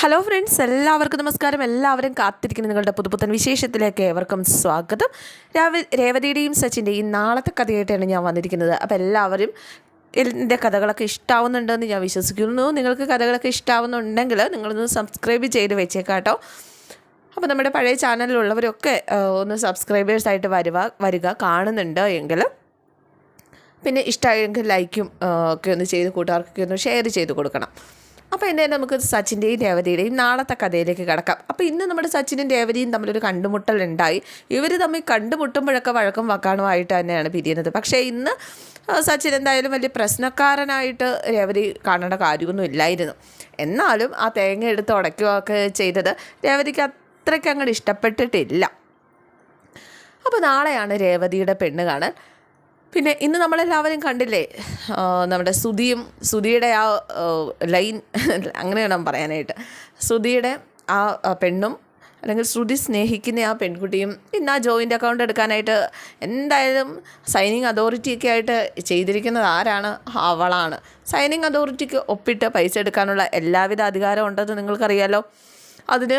Hello friends എല്ലാവർക്കും നമസ്കാരം. എല്ലാവരും കാത്തിരിക്കുന്ന നിങ്ങളുടെ പുതുപുത്തൻ വിശേഷത്തിലേക്ക് ഏവർക്കും സ്വാഗതം. രാവി രേവതിയുടെയും സച്ചിന്റെയും നാളത്തെ കഥയായിട്ടാണ് ഞാൻ വന്നിരിക്കുന്നത്. അപ്പോൾ എല്ലാവരും എന്റെ കഥകളൊക്കെ ഇഷ്ടാവുന്നുണ്ടെന്ന് ഞാൻ വിശ്വസിക്കുന്നു. നിങ്ങൾക്ക് കഥകളൊക്കെ ഇഷ്ടാവുന്നുണ്ടെങ്കിൽ നിങ്ങളൊന്ന് സബ്സ്ക്രൈബ് ചെയ്ത് വെച്ചേക്കാട്ടോ അപ്പോൾ നമ്മുടെ പഴയ ചാനലിലുള്ളവരൊക്കെ ഒന്ന് സബ്സ്ക്രൈബേഴ്സായിട്ട് വരുക വരിക കാണുന്നുണ്ട് എങ്കിൽ. പിന്നെ ഇഷ്ടമായെങ്കിൽ ലൈക്കും ഒക്കെ ഒന്ന് ചെയ്ത് കൂട്ടുകാർക്കൊക്കെ ഒന്ന് ഷെയർ ചെയ്ത് കൊടുക്കണം. അപ്പോൾ എന്നെ നമുക്ക് സച്ചിന്റെയും രേവതിയുടെയും നാളത്തെ കഥയിലേക്ക് കിടക്കാം. അപ്പോൾ ഇന്ന് നമ്മുടെ സച്ചിനും രേവതിയും തമ്മിലൊരു കണ്ടുമുട്ടൽ ഉണ്ടായി ഇവർ തമ്മിൽ കണ്ടുമുട്ടുമ്പോഴൊക്കെ വഴക്കും വക്കാണുമായിട്ട് തന്നെയാണ് പിരിയുന്നത്. പക്ഷേ ഇന്ന് സച്ചിൻ എന്തായാലും വലിയ പ്രശ്നക്കാരനായിട്ട് രേവതി കാണേണ്ട കാര്യമൊന്നും ഇല്ലായിരുന്നു. എന്നാലും ആ തേങ്ങ എടുത്ത് ഉടയ്ക്കുകയൊക്കെ ചെയ്തത് രേവതിക്ക് അത്രയ്ക്ക് അങ്ങോട്ട് ഇഷ്ടപ്പെട്ടിട്ടില്ല. അപ്പോൾ നാളെയാണ് രേവതിയുടെ പെണ്ണ് കാണാൻ. പിന്നെ ഇന്ന് നമ്മളെല്ലാവരും കണ്ടില്ലേ നമ്മുടെ സുധിയും സുധിയുടെ ആ ലൈൻ അങ്ങനെ വേണം പറയാനായിട്ട്. സുധിയുടെ ആ ആ പെണ്ണും അല്ലെങ്കിൽ ശ്രുതി സ്നേഹിക്കുന്ന ആ പെൺകുട്ടിയും ഇന്ന് ആ ജോയിന്റ് അക്കൗണ്ട് എടുക്കാനായിട്ട് എന്തായാലും സൈനിങ് അതോറിറ്റിയൊക്കെ ആയിട്ട് ചെയ്തിരിക്കുന്നത് ആരാണ്? അവളാണ്. സൈനിങ് അതോറിറ്റിക്ക് ഒപ്പിട്ട് പൈസ എടുക്കാനുള്ള എല്ലാവിധ അധികാരം ഉണ്ടെന്ന് നിങ്ങൾക്കറിയാലോ? അതിന്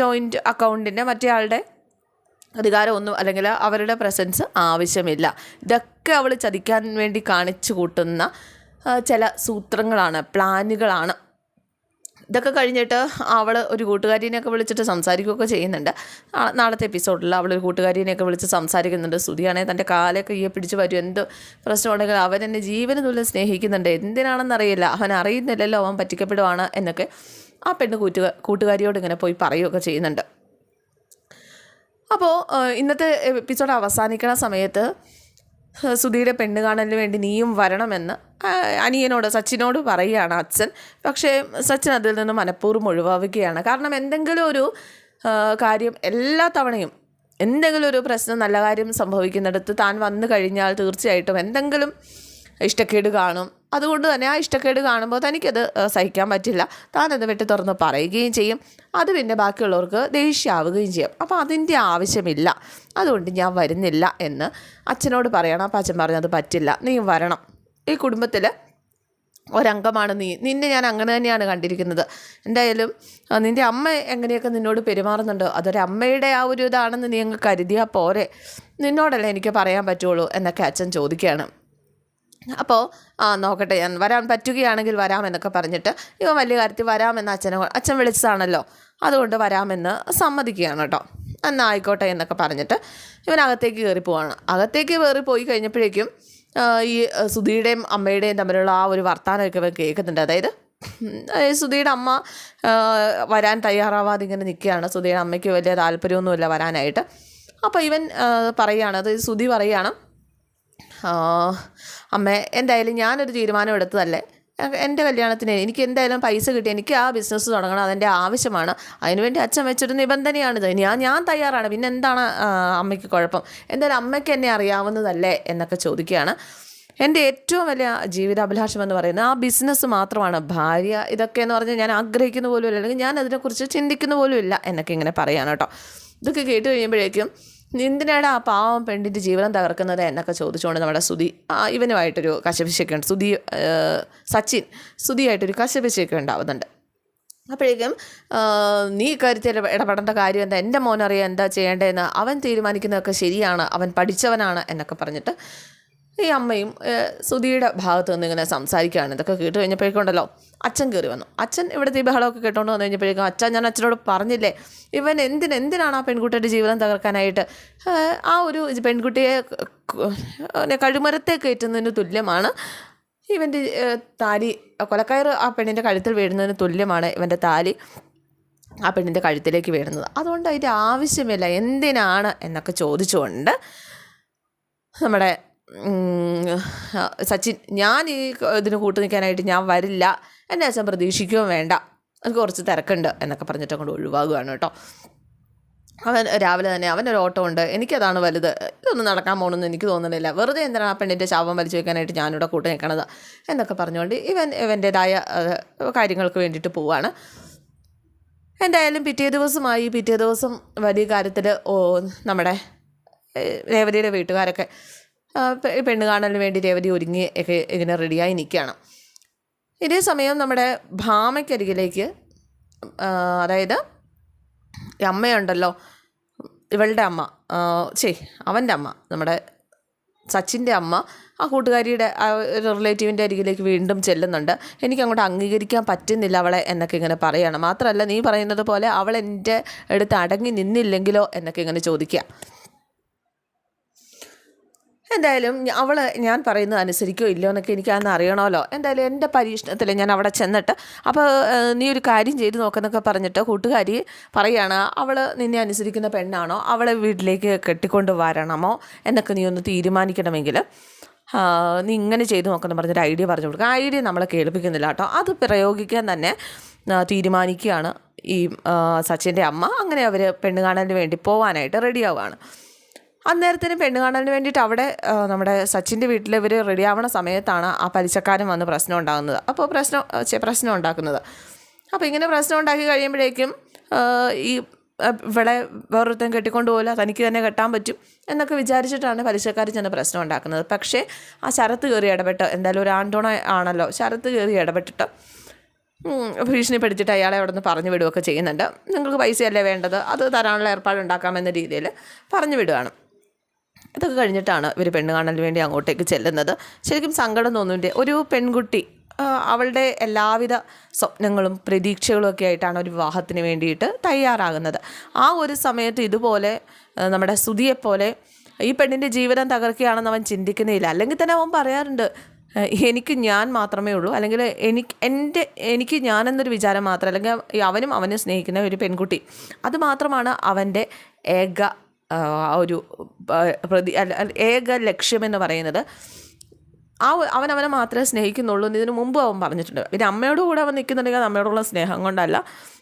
ജോയിന്റ് അക്കൗണ്ടിന്റെ മറ്റേ ആളുടെ അധികാരമൊന്നും അല്ലെങ്കിൽ അവരുടെ പ്രസൻസ് ആവശ്യമില്ല. ഇതൊക്കെ അവൾ ചതിക്കാൻ വേണ്ടി കാണിച്ചു കൂട്ടുന്ന ചില സൂത്രങ്ങളാണ് പ്ലാനുകളാണ്. ഇതൊക്കെ കഴിഞ്ഞിട്ട് അവൾ ഒരു കൂട്ടുകാരിനെയൊക്കെ വിളിച്ചിട്ട് സംസാരിക്കുകയൊക്കെ ചെയ്യുന്നുണ്ട്. നാളത്തെ എപ്പിസോഡിൽ അവൾ ഒരു കൂട്ടുകാരിനെയൊക്കെ വിളിച്ച് സംസാരിക്കുന്നുണ്ട്. സ്തുതിയാണെങ്കിൽ തന്റെ കാലൊക്കെ ഈ പിടിച്ച് വരും. എന്ത് പ്രശ്നമുണ്ടെങ്കിൽ അവൻ എന്നെ ജീവന് തുല്യം സ്നേഹിക്കുന്നുണ്ട്. എന്തിനാണെന്നറിയില്ല അവൻ അറിയുന്നില്ലല്ലോ. അവൻ പറ്റിക്കപ്പെടുവാണ് എന്നൊക്കെ ആ പെണ്ണ് കൂട്ടുക കൂട്ടുകാരിയോട് ഇങ്ങനെ പോയി പറയുകയൊക്കെ ചെയ്യുന്നുണ്ട്. അപ്പോൾ ഇന്നത്തെ എപ്പിസോഡ് അവസാനിക്കുന്ന സമയത്ത് സുധീരെ പെണ്ണ് കാണലിന് വേണ്ടി നീയും വരണമെന്ന് അനിയനോട് സച്ചിനോട് പറയുകയാണ് അച്ഛൻ. പക്ഷേ സച്ചിൻ അതിൽ നിന്ന് മനഃപൂർവം ഒഴിവാവുകയാണ്. കാരണം എന്തെങ്കിലും ഒരു കാര്യം എല്ലാ തവണയും എന്തെങ്കിലും ഒരു പ്രശ്നം നല്ല കാര്യം സംഭവിക്കുന്നിടത്ത് താൻ വന്നു കഴിഞ്ഞാൽ തീർച്ചയായിട്ടും എന്തെങ്കിലും ഇഷ്ടക്കേട് കാണും. അതുകൊണ്ട് തന്നെ ആ ഇഷ്ടക്കേട് കാണുമ്പോൾ തനിക്കത് സഹിക്കാൻ പറ്റില്ല. താനത് വെട്ടി തുറന്ന് പറയുകയും ചെയ്യും. അത് പിന്നെ ബാക്കിയുള്ളവർക്ക് ദേഷ്യമാവുകയും ചെയ്യും. അപ്പോൾ അതിന്റെ ആവശ്യമില്ല. അതുകൊണ്ട് ഞാൻ വരുന്നില്ല എന്ന് അച്ഛനോട് പറയണം. അപ്പം അച്ഛൻ പറഞ്ഞത് പറ്റില്ല. നീ വരണം. ഈ കുടുംബത്തിൽ ഒരംഗമാണ് നീ. നിന്നെ ഞാൻ അങ്ങനെ തന്നെയാണ് കണ്ടിരിക്കുന്നത്. എന്തായാലും നിന്റെ അമ്മ എങ്ങനെയൊക്കെ നിന്നോട് പെരുമാറുന്നുണ്ടോ? അതൊരമ്മയുടെ ആ ഒരു ഇതാണെന്ന് നീ അങ്ങ് കരുതിയാൽ പോരെ. നിന്നോടല്ലേ എനിക്ക് പറയാൻ പറ്റുള്ളൂ? എന്നൊക്കെ അച്ഛൻ ചോദിക്കുകയാണ്. അപ്പോൾ ആ നോക്കട്ടെ ഞാൻ വരാൻ പറ്റുകയാണെങ്കിൽ വരാമെന്നൊക്കെ പറഞ്ഞിട്ട് ഇവ വലിയ കാര്യത്തിൽ വരാമെന്ന് അച്ഛനെ അച്ഛൻ വിളിച്ചതാണല്ലോ. അതുകൊണ്ട് വരാമെന്ന് സമ്മതിക്കുകയാണ് കേട്ടോ. എന്നാൽ ആയിക്കോട്ടെ എന്നൊക്കെ പറഞ്ഞിട്ട് ഇവൻ അകത്തേക്ക് കയറി പോവാണ്. അകത്തേക്ക് കയറി പോയി കഴിഞ്ഞപ്പോഴേക്കും ഈ സുധിയുടെയും അമ്മയുടെയും തമ്മിലുള്ള ആ ഒരു വർത്തമാനമൊക്കെ ഇവൻ കേൾക്കുന്നുണ്ട്. അതായത് സുധിയുടെ അമ്മ വരാൻ തയ്യാറാവാതെ ഇങ്ങനെ നിൽക്കുകയാണ്. സുധിയുടെ അമ്മയ്ക്ക് വലിയ താല്പര്യമൊന്നുമില്ല വരാനായിട്ട്. അപ്പോൾ ഇവൻ പറയുകയാണ് അതായത് സുധി പറയുകയാണ് അമ്മേ എന്തായാലും ഞാനൊരു തീരുമാനം എടുത്തതല്ലേ? എന്റെ കല്യാണത്തിന് എനിക്ക് എന്തായാലും പൈസ കിട്ടി. എനിക്ക് ആ ബിസിനസ് തുടങ്ങണം. അതെന്റെ ആവശ്യമാണ്. അതിനുവേണ്ടി അച്ഛൻ വെച്ചൊരു നിബന്ധനയാണിത് ഞാൻ ഞാൻ തയ്യാറാണ്. പിന്നെ എന്താണ് അമ്മയ്ക്ക് കുഴപ്പം? എന്തായാലും അമ്മയ്ക്ക് എന്നെ അറിയാവുന്നതല്ലേ എന്നൊക്കെ ചോദിക്കുകയാണ്. എന്റെ ഏറ്റവും വലിയ ജീവിതാഭിലാഷം എന്ന് പറയുന്നത് ആ ബിസിനസ് മാത്രമാണ്. ഭാര്യ ഇതൊക്കെ എന്ന് പറഞ്ഞാൽ ഞാൻ ആഗ്രഹിക്കുന്ന പോലും ഇല്ല അല്ലെങ്കിൽ ഞാൻ അതിനെക്കുറിച്ച് ചിന്തിക്കുന്ന പോലും ഇല്ല എന്നൊക്കെ ഇങ്ങനെ പറയാണ് കേട്ടോ. ഇതൊക്കെ കേട്ട് കഴിയുമ്പോഴേക്കും എന്തിനാണ് ആ പാവം പെണ്ണിന്റെ ജീവനം തകർക്കുന്നത് എന്നൊക്കെ ചോദിച്ചുകൊണ്ട് നമ്മുടെ സുധി ഇവനുമായിട്ടൊരു കശപിശയൊക്കെ ഉണ്ട്. സുധി സച്ചിൻ സുധിയായിട്ടൊരു കശപിശയൊക്കെ ഉണ്ടാവുന്നുണ്ട്. അപ്പോഴേക്കും നീ ഇക്കാര്യത്തിൽ ഇടപെടേണ്ട കാര്യം എന്താ? എന്റെ മോനറിയാം എന്താ ചെയ്യേണ്ടതെന്ന് അവൻ തീരുമാനിക്കുന്നതൊക്കെ ശരിയാണ് അവൻ പഠിച്ചവനാണ് എന്നൊക്കെ പറഞ്ഞിട്ട് ഈ അമ്മയും സുധിയുടെ ഭാഗത്ത് നിന്ന് ഇങ്ങനെ സംസാരിക്കുകയാണ്. ഇതൊക്കെ കേട്ട് കഴിഞ്ഞപ്പോഴേക്കുണ്ടല്ലോ അച്ഛൻ കയറി വന്നു. അച്ഛൻ ഇവിടുത്തെ ഈ ബഹളമൊക്കെ കേട്ടോണ്ട് വന്നു കഴിഞ്ഞപ്പോഴേക്കും അച്ഛൻ ഞാൻ അച്ഛനോട് പറഞ്ഞില്ലേ ഇവൻ എന്തിന് എന്തിനാണ് ആ പെൺകുട്ടിയുടെ ജീവിതം തകർക്കാനായിട്ട്? ആ ഒരു പെൺകുട്ടിയെ കഴുമരത്തെ കയറ്റുന്നതിന് തുല്യമാണ്. ഇവന്റെ താലി കൊലക്കയറ് ആ പെണ്ണിന്റെ കഴുത്തിൽ വീഴുന്നതിന് തുല്യമാണ് ഇവന്റെ താലി ആ പെണ്ണിന്റെ കഴുത്തിലേക്ക് വീഴുന്നത്. അതുകൊണ്ട് അതിന്റെ ആവശ്യമില്ല എന്തിനാണ് എന്നൊക്കെ ചോദിച്ചുകൊണ്ട് നമ്മുടെ സച്ചിൻ ഞാൻ ഈ ഇതിന് കൂട്ടു നിൽക്കാനായിട്ട് ഞാൻ വരില്ല. എന്നെ അച്ഛൻ പ്രതീക്ഷിക്കുകയും വേണ്ട. എനിക്ക് കുറച്ച് തിരക്കുണ്ട് എന്നൊക്കെ പറഞ്ഞിട്ട് അങ്ങോട്ട് ഒഴിവാകുകയാണ് കേട്ടോ. അവൻ രാവിലെ തന്നെ അവനൊരു ഓട്ടോ ഉണ്ട് എനിക്കതാണ് വലുത്. ഇതൊന്നും നടക്കാൻ പോകണമെന്ന് എനിക്ക് തോന്നുന്നില്ല വെറുതെ എന്തിനാണ് ആ പെണ്ണിന്റെ ശാപം വലിച്ചു വെക്കാനായിട്ട് ഞാനിവിടെ കൂട്ടി നിൽക്കണത്? എന്നൊക്കെ പറഞ്ഞുകൊണ്ട് ഇവൻ ഇവന്റേതായ കാര്യങ്ങൾക്ക് വേണ്ടിയിട്ട് പോവാണ്. എന്തായാലും പിറ്റേ ദിവസമായി. പിറ്റേ ദിവസം വലിയ കാര്യത്തിൽ നമ്മുടെ രേവതിയുടെ വീട്ടുകാരൊക്കെ പെണ്ണ് കാണാൻ വേണ്ടി രേവതി ഒരുങ്ങി ഒക്കെ ഇങ്ങനെ റെഡിയായി നിൽക്കുകയാണ് ഇതേ സമയം നമ്മുടെ ഭാമയ്ക്കരികിലേക്ക് അതായത് അമ്മയുണ്ടല്ലോ ഇവളുടെ അമ്മ ചേ അവന്റെ അമ്മ നമ്മുടെ സച്ചിന്റെ അമ്മ ആ കൂട്ടുകാരിയുടെ ആ ഒരു റിലേറ്റീവിന്റെ അരികിലേക്ക് വീണ്ടും ചെല്ലുന്നുണ്ട്. എനിക്ക് അങ്ങോട്ട് അംഗീകരിക്കാൻ പറ്റുന്നില്ല അവളെ എന്നൊക്കെ ഇങ്ങനെ പറയുകയാണ് മാത്രമല്ല നീ പറയുന്നത് പോലെ അവൾ എന്റെ അടുത്ത് അടങ്ങി നിന്നില്ലെങ്കിലോ എന്നൊക്കെ ഇങ്ങനെ ചോദിക്കുക എന്തായാലും അവൾ ഞാൻ പറയുന്നത് അനുസരിക്കോ ഇല്ലയോ എന്നൊക്കെ എനിക്ക് അന്ന് അറിയണമല്ലോ. എന്തായാലും എന്റെ പരീക്ഷണത്തിൽ ഞാൻ അവിടെ ചെന്നിട്ട് അപ്പോൾ നീ ഒരു കാര്യം ചെയ്ത് നോക്കുന്നൊക്കെ പറഞ്ഞിട്ട് കൂട്ടുകാരി പറയാണ് അവൾ നിന്നെ അനുസരിക്കുന്ന പെണ്ണാണോ? അവളെ വീട്ടിലേക്ക് കെട്ടിക്കൊണ്ട് വരണമോ? എന്നൊക്കെ നീ ഒന്ന് തീരുമാനിക്കണമെങ്കിൽ നീ ഇങ്ങനെ ചെയ്ത് നോക്കണം പറഞ്ഞൊരു ഐഡിയ പറഞ്ഞു കൊടുക്കുക ആ ഐഡിയ നമ്മളെ കേൾപ്പിക്കുന്നില്ല കേട്ടോ. അത് പ്രയോഗിക്കാൻ തന്നെ തീരുമാനിക്കുകയാണ് ഈ സച്ചിന്റെ അമ്മ. അങ്ങനെ അവർ പെണ്ണ് കാണാൻ വേണ്ടി പോകാനായിട്ട് റെഡിയാവുകയാണ്. അന്നേരത്തിന് പെണ്ണ് കാണാൻ വേണ്ടിയിട്ട് അവിടെ നമ്മുടെ സച്ചിന്റെ വീട്ടിൽ ഇവർ റെഡി ആവണ സമയത്താണ് ആ പലിശക്കാരൻ വന്ന് പ്രശ്നം ഉണ്ടാകുന്നത്. അപ്പോൾ പ്രശ്നം പ്രശ്നം ഉണ്ടാക്കുന്നത്. അപ്പോൾ ഇങ്ങനെ പ്രശ്നം ഉണ്ടാക്കി കഴിയുമ്പോഴേക്കും ഈ ഇവിടെ വേറൊരുത്തൻ കെട്ടിക്കൊണ്ട് പോകില്ല തനിക്ക് തന്നെ കെട്ടാൻ പറ്റും എന്നൊക്കെ വിചാരിച്ചിട്ടാണ് പലിശക്കാർ ചെന്ന് പ്രശ്നം ഉണ്ടാക്കുന്നത്. പക്ഷേ ആ ശരത്ത് കയറി ഇടപെട്ട് എന്തായാലും ഒരു ആണ്ടോണ ആണല്ലോ ശരത്ത് കയറി ഇടപെട്ടിട്ട് ഭീഷണിപ്പെടുത്തിയിട്ട് അയാളെ അവിടെ നിന്ന് പറഞ്ഞു വിടുകയൊക്കെ ചെയ്യുന്നുണ്ട്. നിങ്ങൾക്ക് പൈസയല്ലേ വേണ്ടത്? അത് തരാനുള്ള ഏർപ്പാടുണ്ടാക്കാമെന്ന രീതിയിൽ പറഞ്ഞു വിടുകയാണ്. ഇതൊക്കെ കഴിഞ്ഞിട്ടാണ് ഇവർ പെണ്ണ് കാണാൻ വേണ്ടി അങ്ങോട്ടേക്ക് ചെല്ലുന്നത്. ശരിക്കും സങ്കടം തോന്നുന്നുണ്ട്. ഒരു പെൺകുട്ടി അവളുടെ എല്ലാവിധ സ്വപ്നങ്ങളും പ്രതീക്ഷകളും ഒക്കെ ആയിട്ടാണ് ഒരു വിവാഹത്തിന് വേണ്ടിയിട്ട് തയ്യാറാകുന്നത്. ആ ഒരു സമയത്ത് ഇതുപോലെ നമ്മുടെ സുതിയെപ്പോലെ ഈ പെണ്ണിന്റെ ജീവിതം തകർക്കുകയാണെന്ന് അവൻ ചിന്തിക്കുന്നില്ല. അല്ലെങ്കിൽ തന്നെ അവൻ പറയാറുണ്ട് എനിക്ക് ഞാൻ മാത്രമേ ഉള്ളൂ. അല്ലെങ്കിൽ എനിക്ക് എന്റെ എനിക്ക് ഞാൻ എന്നൊരു വിചാരം മാത്രം അല്ലെങ്കിൽ അവനും അവനെ സ്നേഹിക്കുന്ന ഒരു പെൺകുട്ടി. അത് മാത്രമാണ് അവന്റെ ഏക ആ, ഒരു പ്രതി ഏക ലക്ഷ്യമെന്ന് പറയുന്നത് ആ അവൻ അവനെ മാത്രമേ സ്നേഹിക്കുന്നുള്ളൂ ഇതിനു മുമ്പ് അവൻ പറഞ്ഞിട്ടുണ്ട്. പിന്നെ അമ്മയോട് കൂടെ അവൻ നിൽക്കുന്നുണ്ടെങ്കിൽ അമ്മയോടുള്ള സ്നേഹം കൊണ്ടല്ല.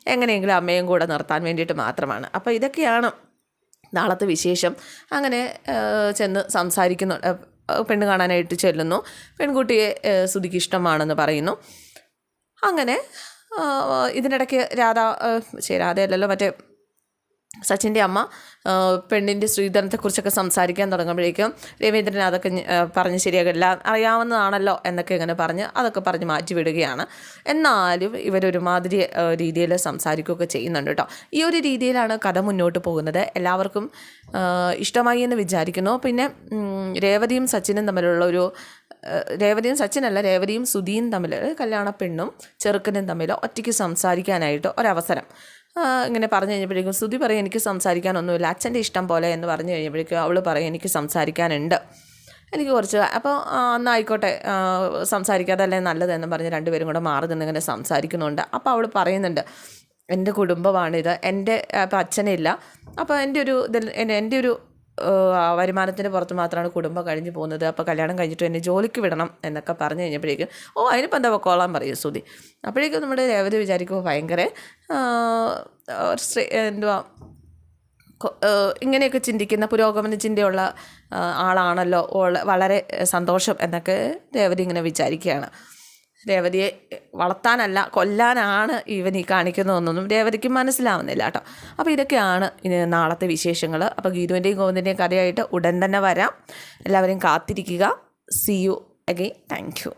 എങ്ങനെയെങ്കിലും അമ്മയും കൂടെ നിർത്താൻ വേണ്ടിയിട്ട് മാത്രമാണ്. അപ്പോൾ ഇതൊക്കെയാണ് നാളത്തെ വിശേഷം. അങ്ങനെ ചെന്ന് സംസാരിക്കുന്നു. പെണ്ണ് കാണാനായിട്ട് ചെല്ലുന്നു. പെൺകുട്ടിയെ ആ, ഇഷ്ടമാണെന്ന് പറയുന്നു. അങ്ങനെ ഇതിനിടയ്ക്ക് രാധ ശരി രാധയല്ലല്ലോ മറ്റേ സച്ചിന്റെ അമ്മ പെണ്ണിന്റെ സ്ത്രീധനത്തെക്കുറിച്ചൊക്കെ സംസാരിക്കാൻ തുടങ്ങുമ്പോഴേക്കും രവീന്ദ്രൻ അതൊക്കെ പറഞ്ഞ് ശരിയാകില്ല അറിയാവുന്നതാണല്ലോ എന്നൊക്കെ ഇങ്ങനെ പറഞ്ഞ് അതൊക്കെ പറഞ്ഞ് മാറ്റി വിടുകയാണ്. എന്നാലും ഇവരൊരുമാതിരി രീതിയിൽ സംസാരിക്കുകയൊക്കെ ചെയ്യുന്നുണ്ട് കേട്ടോ. ഈ ഒരു രീതിയിലാണ് കഥ മുന്നോട്ട് പോകുന്നത്. എല്ലാവർക്കും ഇഷ്ടമായി എന്ന് വിചാരിക്കുന്നു. പിന്നെ രേവതിയും സച്ചിനും തമ്മിലുള്ള ഒരു രേവതിയും സച്ചിനല്ല രേവതിയും സുധിയും തമ്മിൽ കല്യാണ പെണ്ണും ചെറുക്കനും തമ്മിൽ ഒറ്റയ്ക്ക് സംസാരിക്കാനായിട്ട് ഒരവസരം. ഇങ്ങനെ പറഞ്ഞു കഴിഞ്ഞപ്പോഴേക്കും സ്തുതി പറയും എനിക്ക് സംസാരിക്കാനൊന്നുമില്ല. അച്ഛന്റെ ഇഷ്ടം പോലെ എന്ന് പറഞ്ഞു കഴിഞ്ഞപ്പോഴേക്കും അവൾ പറയും എനിക്ക് സംസാരിക്കാനുണ്ട്. എനിക്ക് കുറച്ച് അപ്പോൾ എന്നായിക്കോട്ടെ. സംസാരിക്കാതല്ലേ നല്ലതെന്ന് പറഞ്ഞ് രണ്ടുപേരും കൂടെ മാറി നിന്നിങ്ങനെ സംസാരിക്കുന്നുണ്ട്. അപ്പോൾ അവൾ പറയുന്നുണ്ട് എന്റെ കുടുംബമാണിത്. എന്റെ അപ്പോൾ അച്ഛനില്ല. അപ്പോൾ എന്റെ ഒരു ഇതിൽ എന്റെ ഒരു വരുമാനത്തിന് പുറത്ത് മാത്രമാണ് കുടുംബം കഴിഞ്ഞു പോകുന്നത്. അപ്പോൾ കല്യാണം കഴിഞ്ഞിട്ട് എന്നെ ജോലിക്ക് വിടണം എന്നൊക്കെ പറഞ്ഞു കഴിഞ്ഞപ്പോഴേക്കും ഓ അതിനിപ്പോൾ എന്താ കൊള്ളാൻ പറയും സുതി അപ്പോഴേക്കും നമ്മുടെ രേവതി വിചാരിക്കുമ്പോൾ ഭയങ്കര സ്ത്രീ എന്തുവാ ഇങ്ങനെയൊക്കെ ചിന്തിക്കുന്ന പുരോഗമന ചിന്തയുള്ള ആളാണല്ലോ വളരെ സന്തോഷം എന്നൊക്കെ രേവതി ഇങ്ങനെ വിചാരിക്കുകയാണ്. രേവതിയെ വളർത്താനല്ല കൊല്ലാനാണ് ഇവൻ ഈ കാണിക്കുന്നതെന്നൊന്നും രേവതിക്ക് മനസ്സിലാവുന്നില്ല കേട്ടോ. അപ്പോൾ ഇതൊക്കെയാണ് ഇനി നാളത്തെ വിശേഷങ്ങൾ. അപ്പോൾ ഗീതുവിന്റെയും ഗോവിന്ദന്റെയും കഥയായിട്ട് ഉടൻ തന്നെ വരാം. എല്ലാവരെയും കാത്തിരിക്കുക. See you again thank you